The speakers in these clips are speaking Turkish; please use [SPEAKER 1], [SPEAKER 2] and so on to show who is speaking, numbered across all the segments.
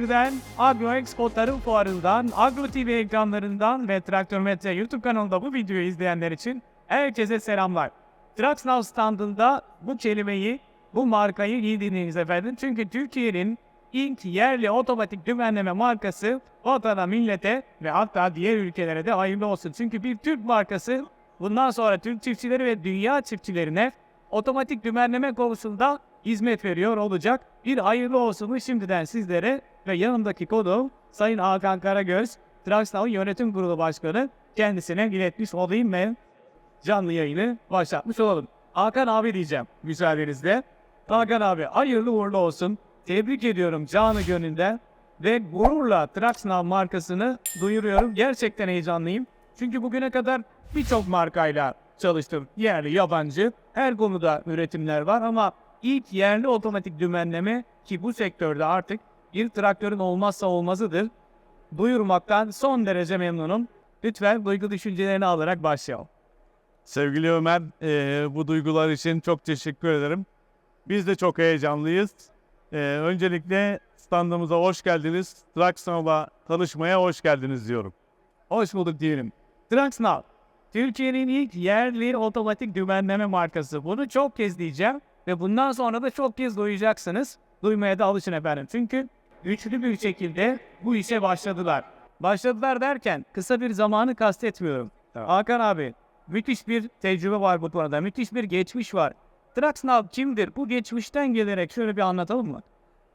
[SPEAKER 1] Türkiye'den Agro Expo Tarım Fuarı'ndan, Agro TV ekranlarından ve Traktör Metre YouTube kanalında bu videoyu izleyenler için herkese selamlar. Traxnav standında bu kelimeyi, bu markayı iyi dinleyiniz efendim. Çünkü Türkiye'nin ilk yerli otomatik dümenleme markası vatana, millete ve hatta diğer ülkelere de hayırlı olsun. Çünkü bir Türk markası bundan sonra Türk çiftçileri ve dünya çiftçilerine otomatik dümenleme konusunda hizmet veriyor olacak. Bir hayırlı olsunu şimdiden sizlere ve yanımdaki konuğum Sayın Hakan Karagöz, Traxnav'ın yönetim kurulu başkanı kendisine iletmiş olayım ve canlı yayını başlatmış olalım. Hakan abi diyeceğim müsaadenizle. Hakan abi hayırlı uğurlu olsun. Tebrik ediyorum canı gönülden ve gururla Traxnav markasını duyuruyorum. Gerçekten heyecanlıyım. Çünkü bugüne kadar birçok markayla çalıştım. Yerli, yabancı, her konuda üretimler var ama ilk yerli otomatik dümenleme ki bu sektörde artık bir traktörün olmazsa olmazıdır. Duyurmaktan son derece memnunum. Lütfen duygu düşüncelerini alarak başlayalım.
[SPEAKER 2] Sevgili Ömer, eee, bu duygular için çok teşekkür ederim. Biz de çok heyecanlıyız. Eee, öncelikle standımıza hoş geldiniz. Traxnav'la tanışmaya hoş geldiniz diyorum.
[SPEAKER 1] Hoş bulduk diyelim. Traxnav, Türkiye'nin ilk yerli otomatik dümenleme markası. Bunu çok kez diyeceğim ve bundan sonra da çok kez duyacaksınız. Duymaya da alışın efendim. Çünkü güçlü bir şekilde bu işe başladılar. Başladılar derken kısa bir zamanı kastetmiyorum. Hakan abi, müthiş bir tecrübe var bu konuda. Müthiş bir geçmiş var. Traxnav kimdir? Bu geçmişten gelerek şöyle bir anlatalım mı?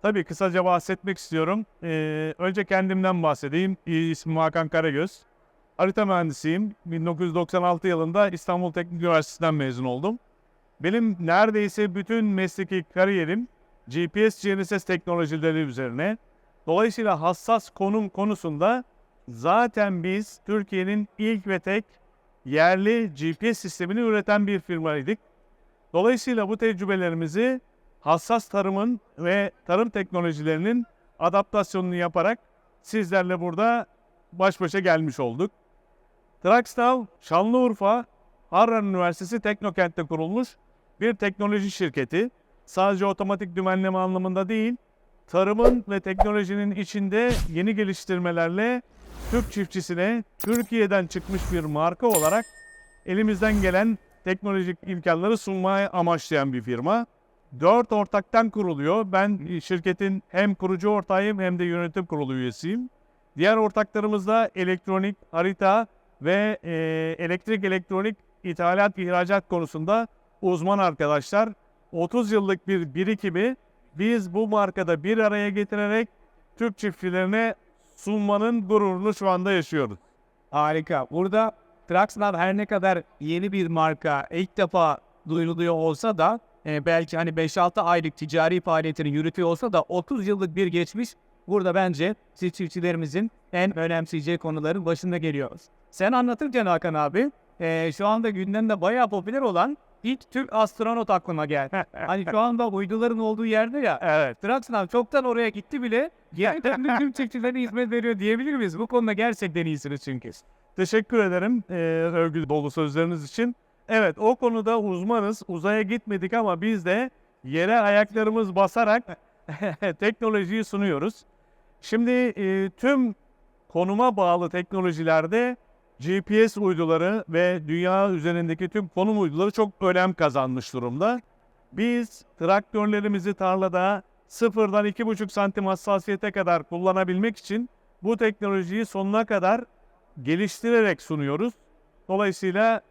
[SPEAKER 2] Tabii kısaca bahsetmek istiyorum. Eee, önce kendimden bahsedeyim. İsmim Hakan Karagöz. Harita mühendisiyim. 1996 yılında İstanbul Teknik Üniversitesi'nden mezun oldum. Benim neredeyse bütün mesleki kariyerim GPS GNSS teknolojileri üzerine. Dolayısıyla hassas konum konusunda zaten biz Türkiye'nin ilk ve tek yerli GPS sistemini üreten bir firmaydık. Dolayısıyla bu tecrübelerimizi hassas tarımın ve tarım teknolojilerinin adaptasyonunu yaparak sizlerle burada baş başa gelmiş olduk. Traxnav, Şanlıurfa, Harran Üniversitesi Teknokent'te kurulmuş bir teknoloji şirketi. Sadece otomatik dümenleme anlamında değil, tarımın ve teknolojinin içinde yeni geliştirmelerle Türk çiftçisine Türkiye'den çıkmış bir marka olarak elimizden gelen teknolojik imkanları sunmaya amaçlayan bir firma. Dört ortaktan kuruluyor. Ben şirketin hem kurucu ortağıyım hem de yönetim kurulu üyesiyim. Diğer ortaklarımız da elektronik, harita ve e, elektrik elektronik ithalat ihracat konusunda uzman arkadaşlar. 30 yıllık bir birikimi biz bu markada bir araya getirerek Türk çiftçilerine sunmanın gururunu şu anda yaşıyoruz.
[SPEAKER 1] Harika. Burada Traxnav her ne kadar yeni bir marka ilk defa duyuruluyor olsa da e, belki hani 5-6 aylık ticari faaliyetini yürütüyor olsa da 30 yıllık bir geçmiş burada bence siz çiftçilerimizin en önemseyeceği konuların başında geliyoruz. Sen anlatırken Hakan abi e, şu anda gündemde bayağı popüler olan ilk Türk astronot aklıma geldi. hani şu anda uyduların olduğu yerde ya.
[SPEAKER 2] Evet.
[SPEAKER 1] Traxnav çoktan oraya gitti bile gerçekten tüm çiftçilerine hizmet veriyor diyebilir miyiz? Bu konuda gerçekten iyisiniz çünkü.
[SPEAKER 2] Teşekkür ederim e, övgü dolu sözleriniz için. Evet o konuda uzmanız. Uzaya gitmedik ama biz de yere ayaklarımız basarak teknolojiyi sunuyoruz. Şimdi e, tüm konuma bağlı teknolojilerde GPS uyduları ve dünya üzerindeki tüm konum uyduları çok önem kazanmış durumda. Biz traktörlerimizi tarlada sıfırdan 2,5 santim hassasiyete kadar kullanabilmek için bu teknolojiyi sonuna kadar geliştirerek sunuyoruz. Dolayısıyla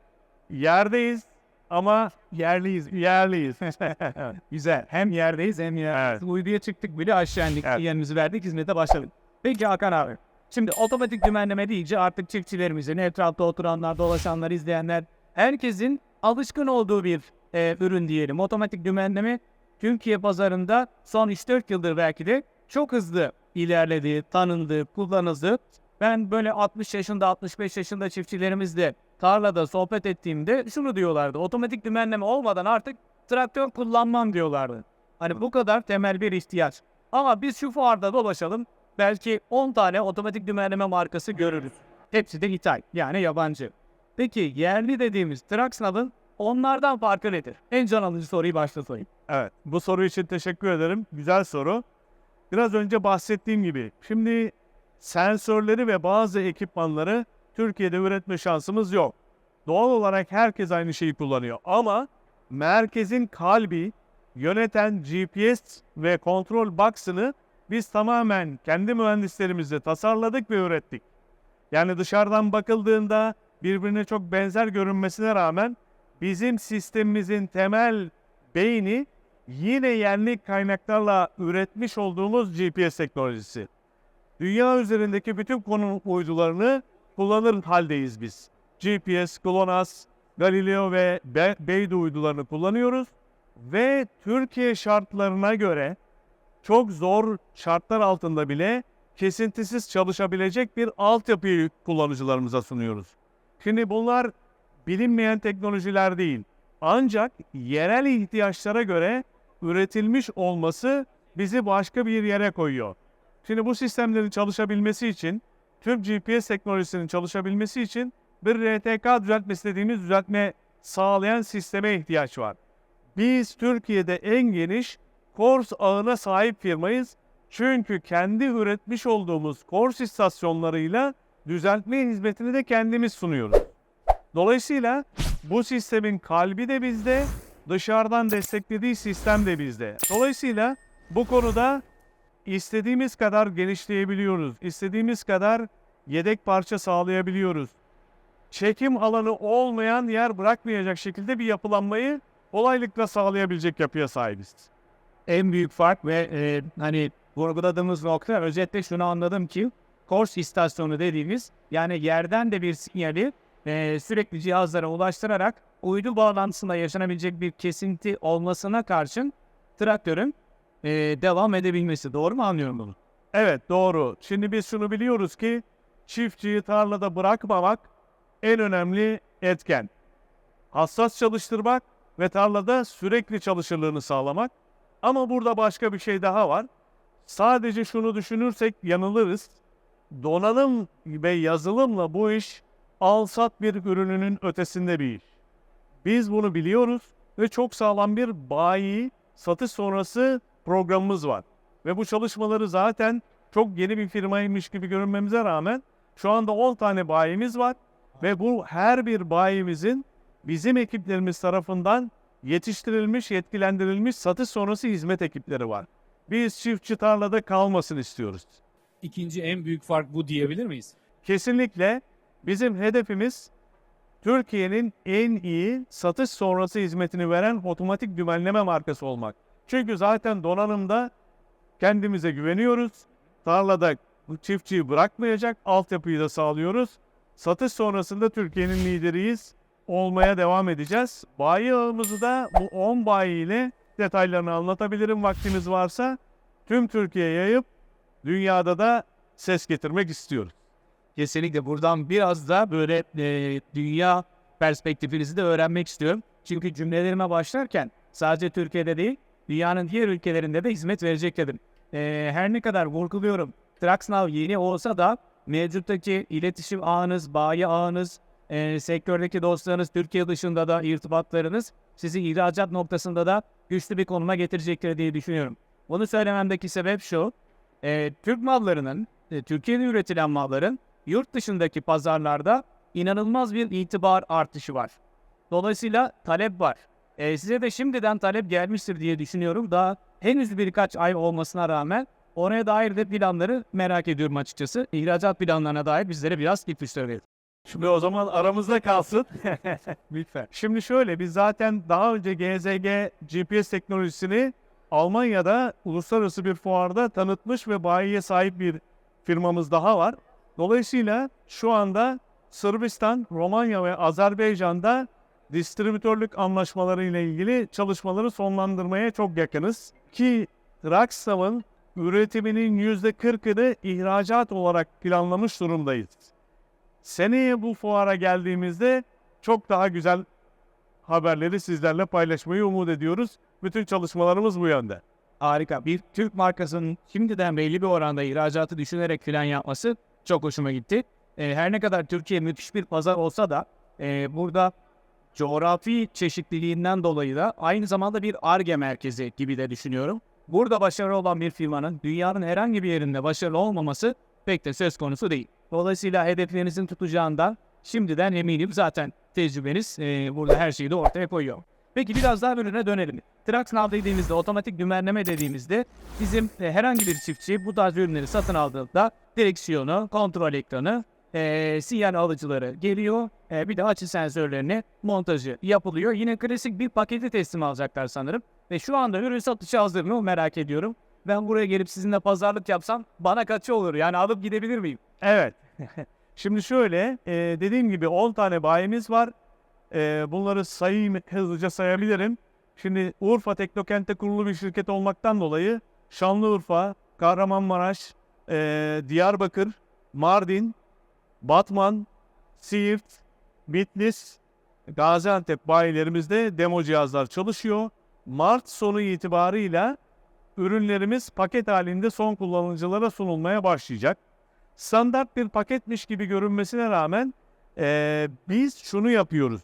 [SPEAKER 2] yerdeyiz ama
[SPEAKER 1] Yerliyiz.
[SPEAKER 2] yerliyiz.
[SPEAKER 1] Güzel. Hem yerdeyiz hem yer.
[SPEAKER 2] Evet.
[SPEAKER 1] Uyduya çıktık bile aşağı indik.
[SPEAKER 2] Evet.
[SPEAKER 1] Yerimizi verdik hizmete başladık. Peki Hakan abi. Şimdi otomatik dümenleme deyince artık çiftçilerimizin, etrafta oturanlar, dolaşanlar, izleyenler herkesin alışkın olduğu bir e, ürün diyelim. Otomatik dümenleme Türkiye pazarında son 3-4 yıldır belki de çok hızlı ilerledi, tanındı, kullanıldı. Ben böyle 60 yaşında, 65 yaşında çiftçilerimizle tarlada sohbet ettiğimde şunu diyorlardı. Otomatik dümenleme olmadan artık traktör kullanmam diyorlardı. Hani bu kadar temel bir ihtiyaç. Ama biz şu fuarda dolaşalım. Belki 10 tane otomatik dümenleme markası görürüz. Hepsi de ithal yani yabancı. Peki yerli dediğimiz Traxnav'ın onlardan farkı nedir? En can alıcı soruyu başta sorayım.
[SPEAKER 2] Evet, bu soru için teşekkür ederim. Güzel soru. biraz önce bahsettiğim gibi şimdi sensörleri ve bazı ekipmanları Türkiye'de üretme şansımız yok. Doğal olarak herkes aynı şeyi kullanıyor ama merkezin kalbi yöneten GPS ve kontrol box'ını biz tamamen kendi mühendislerimizle tasarladık ve ürettik. Yani dışarıdan bakıldığında birbirine çok benzer görünmesine rağmen bizim sistemimizin temel beyni yine yerli kaynaklarla üretmiş olduğumuz GPS teknolojisi. Dünya üzerindeki bütün konu uydularını kullanır haldeyiz biz. GPS, GLONASS, Galileo ve Be- Beidou uydularını kullanıyoruz ve Türkiye şartlarına göre çok zor şartlar altında bile kesintisiz çalışabilecek bir altyapıyı kullanıcılarımıza sunuyoruz. Şimdi bunlar bilinmeyen teknolojiler değil. Ancak yerel ihtiyaçlara göre üretilmiş olması bizi başka bir yere koyuyor. Şimdi bu sistemlerin çalışabilmesi için, tüm GPS teknolojisinin çalışabilmesi için bir RTK düzeltmesi dediğimiz düzeltme sağlayan sisteme ihtiyaç var. Biz Türkiye'de en geniş Kors ağına sahip firmayız. Çünkü kendi üretmiş olduğumuz Kors istasyonlarıyla düzeltme hizmetini de kendimiz sunuyoruz. Dolayısıyla bu sistemin kalbi de bizde, dışarıdan desteklediği sistem de bizde. Dolayısıyla bu konuda istediğimiz kadar genişleyebiliyoruz. istediğimiz kadar yedek parça sağlayabiliyoruz. Çekim alanı olmayan yer bırakmayacak şekilde bir yapılanmayı kolaylıkla sağlayabilecek yapıya sahibiz.
[SPEAKER 1] En büyük fark ve e, hani vurguladığımız nokta özetle şunu anladım ki Kors istasyonu dediğimiz yani yerden de bir sinyali e, sürekli cihazlara ulaştırarak uydu bağlantısında yaşanabilecek bir kesinti olmasına karşın traktörün e, devam edebilmesi. Doğru mu anlıyorum bunu?
[SPEAKER 2] Evet doğru. Şimdi biz şunu biliyoruz ki çiftçiyi tarlada bırakmamak en önemli etken. Hassas çalıştırmak ve tarlada sürekli çalışırlığını sağlamak. Ama burada başka bir şey daha var. Sadece şunu düşünürsek yanılırız. Donanım ve yazılımla bu iş alsat bir ürününün ötesinde bir iş. Biz bunu biliyoruz ve çok sağlam bir bayi satış sonrası programımız var. Ve bu çalışmaları zaten çok yeni bir firmaymış gibi görünmemize rağmen şu anda 10 tane bayimiz var ve bu her bir bayimizin bizim ekiplerimiz tarafından yetiştirilmiş, yetkilendirilmiş satış sonrası hizmet ekipleri var. Biz çiftçi tarlada kalmasın istiyoruz.
[SPEAKER 3] İkinci en büyük fark bu diyebilir miyiz?
[SPEAKER 2] Kesinlikle bizim hedefimiz Türkiye'nin en iyi satış sonrası hizmetini veren otomatik dümenleme markası olmak. Çünkü zaten donanımda kendimize güveniyoruz. Tarlada bu çiftçiyi bırakmayacak altyapıyı da sağlıyoruz. Satış sonrasında Türkiye'nin lideriyiz. Olmaya devam edeceğiz. Bayi ağımızı da bu 10 bayi ile detaylarını anlatabilirim vaktimiz varsa. Tüm Türkiye'ye yayıp dünyada da ses getirmek istiyoruz.
[SPEAKER 1] Kesinlikle buradan biraz da böyle e, dünya perspektifinizi de öğrenmek istiyorum. Çünkü cümlelerime başlarken sadece Türkiye'de değil, dünyanın diğer ülkelerinde de hizmet verecek dedim. E, her ne kadar vurguluyorum, TrucksNow yeni olsa da mevcuttaki iletişim ağınız, bayi ağınız, e, sektördeki dostlarınız, Türkiye dışında da irtibatlarınız sizi ihracat noktasında da güçlü bir konuma getirecektir diye düşünüyorum. Bunu söylememdeki sebep şu, e, Türk mallarının, e, Türkiye'de üretilen malların yurt dışındaki pazarlarda inanılmaz bir itibar artışı var. Dolayısıyla talep var. E, size de şimdiden talep gelmiştir diye düşünüyorum. Daha henüz birkaç ay olmasına rağmen oraya dair de planları merak ediyorum açıkçası. İhracat planlarına dair bizlere biraz ipuçları verin.
[SPEAKER 2] Şimdi o zaman aramızda kalsın.
[SPEAKER 1] Lütfen.
[SPEAKER 2] Şimdi şöyle biz zaten daha önce GZG GPS teknolojisini Almanya'da uluslararası bir fuarda tanıtmış ve bayiye sahip bir firmamız daha var. Dolayısıyla şu anda Sırbistan, Romanya ve Azerbaycan'da distribütörlük anlaşmaları ile ilgili çalışmaları sonlandırmaya çok yakınız. Ki Traxam'ın üretiminin %40'ını ihracat olarak planlamış durumdayız. Seneye bu fuara geldiğimizde çok daha güzel haberleri sizlerle paylaşmayı umut ediyoruz. Bütün çalışmalarımız bu yönde.
[SPEAKER 1] Harika. Bir Türk markasının şimdiden belli bir oranda ihracatı düşünerek plan yapması çok hoşuma gitti. E, her ne kadar Türkiye müthiş bir pazar olsa da e, burada coğrafi çeşitliliğinden dolayı da aynı zamanda bir ARGE merkezi gibi de düşünüyorum. burada başarılı olan bir firmanın dünyanın herhangi bir yerinde başarılı olmaması pek de söz konusu değil. Dolayısıyla hedeflerinizin tutacağından şimdiden eminim zaten tecrübeniz e, burada her şeyi de ortaya koyuyor. Peki biraz daha bölüne dönelim. TruckSnav dediğimizde, otomatik dümenleme dediğimizde bizim e, herhangi bir çiftçi bu tarz ürünleri satın aldığında direksiyonu, kontrol ekranı, e, sinyal alıcıları geliyor. E, bir de açı sensörlerine montajı yapılıyor. Yine klasik bir paketi teslim alacaklar sanırım. Ve şu anda ürün satışa hazır mı merak ediyorum. Ben buraya gelip sizinle pazarlık yapsam bana kaçı olur? Yani alıp gidebilir miyim?
[SPEAKER 2] Evet. Şimdi şöyle, e, dediğim gibi 10 tane bayimiz var. E, bunları sayayım, hızlıca sayabilirim. Şimdi Urfa Teknokent'te kurulu bir şirket olmaktan dolayı Şanlıurfa, Kahramanmaraş, e, Diyarbakır, Mardin, Batman, Siirt, Bitlis, Gaziantep bayilerimizde demo cihazlar çalışıyor. Mart sonu itibarıyla ürünlerimiz paket halinde son kullanıcılara sunulmaya başlayacak standart bir paketmiş gibi görünmesine rağmen eee, biz şunu yapıyoruz.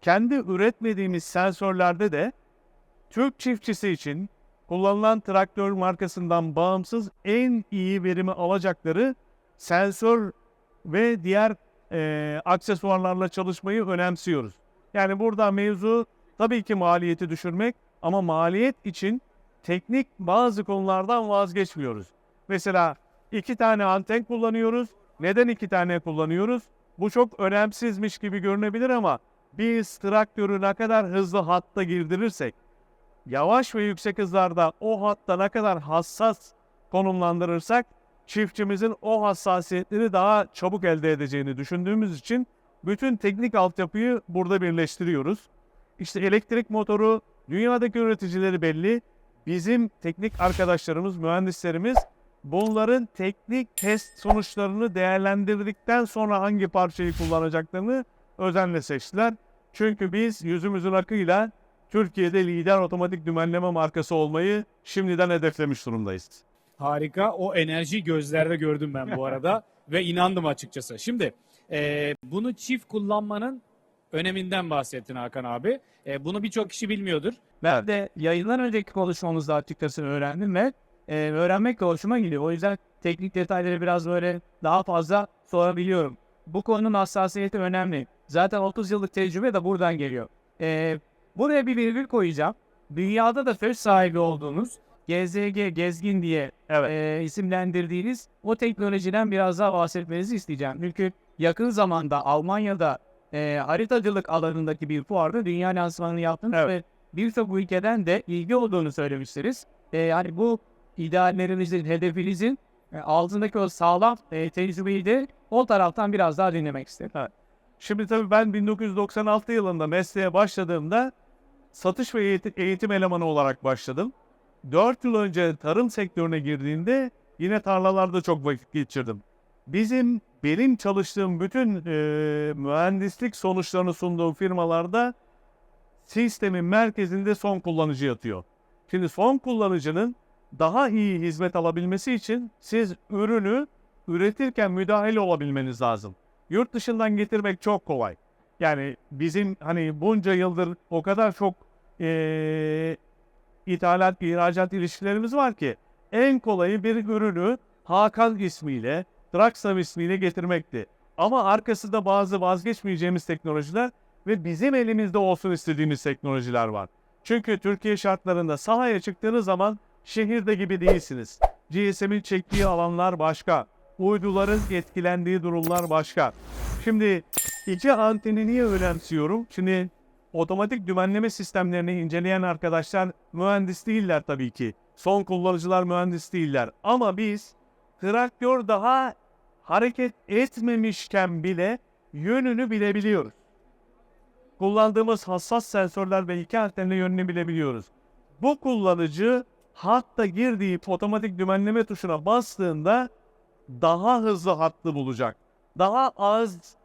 [SPEAKER 2] Kendi üretmediğimiz sensörlerde de Türk çiftçisi için kullanılan traktör markasından bağımsız en iyi verimi alacakları sensör ve diğer eee, aksesuarlarla çalışmayı önemsiyoruz. Yani burada mevzu tabii ki maliyeti düşürmek ama maliyet için teknik bazı konulardan vazgeçmiyoruz. Mesela iki tane anten kullanıyoruz. Neden iki tane kullanıyoruz? Bu çok önemsizmiş gibi görünebilir ama biz traktörü ne kadar hızlı hatta girdirirsek, yavaş ve yüksek hızlarda o hatta ne kadar hassas konumlandırırsak, çiftçimizin o hassasiyetleri daha çabuk elde edeceğini düşündüğümüz için bütün teknik altyapıyı burada birleştiriyoruz. İşte elektrik motoru, dünyadaki üreticileri belli. Bizim teknik arkadaşlarımız, mühendislerimiz bunların teknik test sonuçlarını değerlendirdikten sonra hangi parçayı kullanacaklarını özenle seçtiler. Çünkü biz yüzümüzün akıyla Türkiye'de lider otomatik dümenleme markası olmayı şimdiden hedeflemiş durumdayız.
[SPEAKER 3] Harika. O enerji gözlerde gördüm ben bu arada ve inandım açıkçası. Şimdi e, bunu çift kullanmanın öneminden bahsettin Hakan abi. E, bunu birçok kişi bilmiyordur.
[SPEAKER 1] Ben de yayından önceki konuşmamızda açıkçası öğrendim ve e, öğrenmek de hoşuma gidiyor. O yüzden teknik detayları biraz böyle daha fazla sorabiliyorum. Bu konunun hassasiyeti önemli. Zaten 30 yıllık tecrübe de buradan geliyor. E, buraya bir virgül koyacağım. Dünyada da söz sahibi olduğunuz GZG, Gezgin diye
[SPEAKER 2] Evet.
[SPEAKER 1] e, isimlendirdiğiniz o teknolojiden biraz daha bahsetmenizi isteyeceğim. Çünkü yakın zamanda Almanya'da e, haritacılık alanındaki bir fuarda dünya lansmanını yaptınız
[SPEAKER 2] Evet.
[SPEAKER 1] ve birçok ülkeden de ilgi olduğunu söylemişsiniz. E, yani bu ideallerinizin, hedefinizin e, altındaki o sağlam e, tecrübeyi de o taraftan biraz daha dinlemek isterim.
[SPEAKER 2] Şimdi tabii ben 1996 yılında mesleğe başladığımda satış ve eğitim, elemanı olarak başladım. 4 yıl önce tarım sektörüne girdiğimde yine tarlalarda çok vakit geçirdim. Bizim benim çalıştığım bütün e, mühendislik sonuçlarını sunduğum firmalarda sistemin merkezinde son kullanıcı yatıyor. Şimdi son kullanıcının daha iyi hizmet alabilmesi için siz ürünü üretirken müdahil olabilmeniz lazım. Yurt dışından getirmek çok kolay. Yani bizim hani bunca yıldır o kadar çok eee ithalat, ihracat ilişkilerimiz var ki en kolayı bir ürünü Hakan ismiyle, Traxam ismiyle getirmekti. Ama arkasında bazı vazgeçmeyeceğimiz teknolojiler ve bizim elimizde olsun istediğimiz teknolojiler var. Çünkü Türkiye şartlarında sahaya çıktığınız zaman şehirde gibi değilsiniz. GSM'in çektiği alanlar başka. Uyduların etkilendiği durumlar başka. Şimdi iki anteni niye önemsiyorum? Şimdi otomatik dümenleme sistemlerini inceleyen arkadaşlar mühendis değiller tabii ki. Son kullanıcılar mühendis değiller. Ama biz traktör daha hareket etmemişken bile yönünü bilebiliyoruz. Kullandığımız hassas sensörler ve iki antenle yönünü bilebiliyoruz. Bu kullanıcı hatta girdiği otomatik dümenleme tuşuna bastığında daha hızlı hattı bulacak. Daha az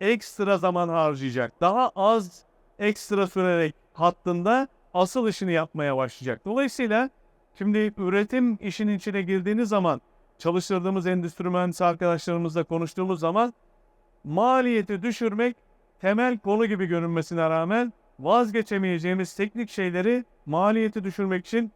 [SPEAKER 2] ekstra zaman harcayacak. Daha az ekstra sürerek hattında asıl işini yapmaya başlayacak. Dolayısıyla şimdi üretim işinin içine girdiğiniz zaman çalıştırdığımız endüstri mühendisi arkadaşlarımızla konuştuğumuz zaman maliyeti düşürmek temel konu gibi görünmesine rağmen vazgeçemeyeceğimiz teknik şeyleri maliyeti düşürmek için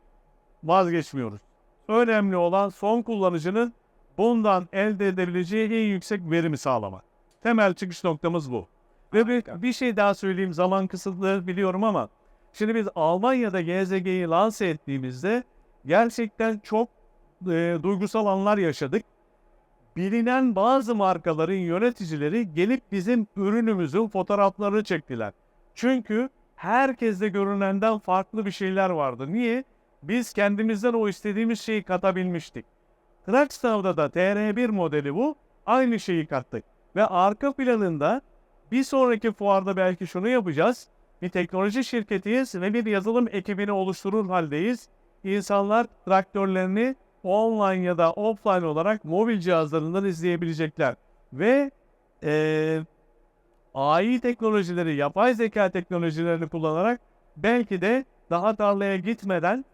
[SPEAKER 2] vazgeçmiyoruz. Önemli olan son kullanıcının bundan elde edebileceği en yüksek verimi sağlamak. Temel çıkış noktamız bu. Ve bir, bir şey daha söyleyeyim zaman kısıtlı biliyorum ama şimdi biz Almanya'da GZG'yi lanse ettiğimizde gerçekten çok e, duygusal anlar yaşadık. Bilinen bazı markaların yöneticileri gelip bizim ürünümüzün fotoğraflarını çektiler. Çünkü herkeste görünenden farklı bir şeyler vardı. Niye? Biz kendimizden o istediğimiz şeyi katabilmiştik. Traxnav'da da TR1 modeli bu. Aynı şeyi kattık. Ve arka planında bir sonraki fuarda belki şunu yapacağız. Bir teknoloji şirketiyiz ve bir yazılım ekibini oluşturur haldeyiz. İnsanlar traktörlerini online ya da offline olarak mobil cihazlarından izleyebilecekler. Ve eee AI teknolojileri, yapay zeka teknolojilerini kullanarak belki de daha tarlaya gitmeden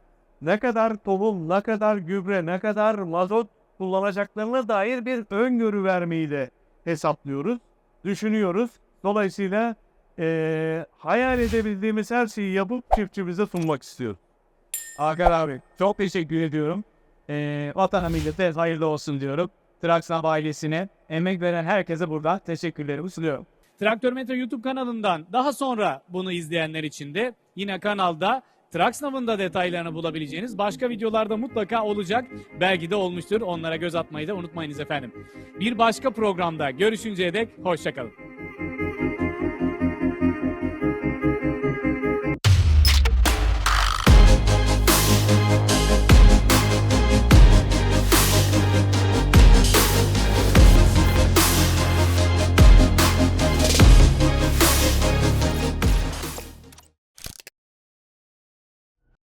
[SPEAKER 2] ne kadar tohum, ne kadar gübre, ne kadar mazot kullanacaklarına dair bir öngörü vermeyi de hesaplıyoruz, düşünüyoruz. Dolayısıyla eee, hayal edebildiğimiz her şeyi yapıp çiftçimize sunmak istiyoruz.
[SPEAKER 1] Hakan abi çok teşekkür ediyorum. Ee, vatana millete hayırlı olsun diyorum. Traksnav ailesine, emek veren herkese buradan teşekkürlerimi sunuyorum.
[SPEAKER 3] Traktör Metro YouTube kanalından daha sonra bunu izleyenler için de yine kanalda Traksnav'ın da detaylarını bulabileceğiniz başka videolarda mutlaka olacak. Belki de olmuştur. Onlara göz atmayı da unutmayınız efendim. Bir başka programda görüşünceye dek hoşçakalın.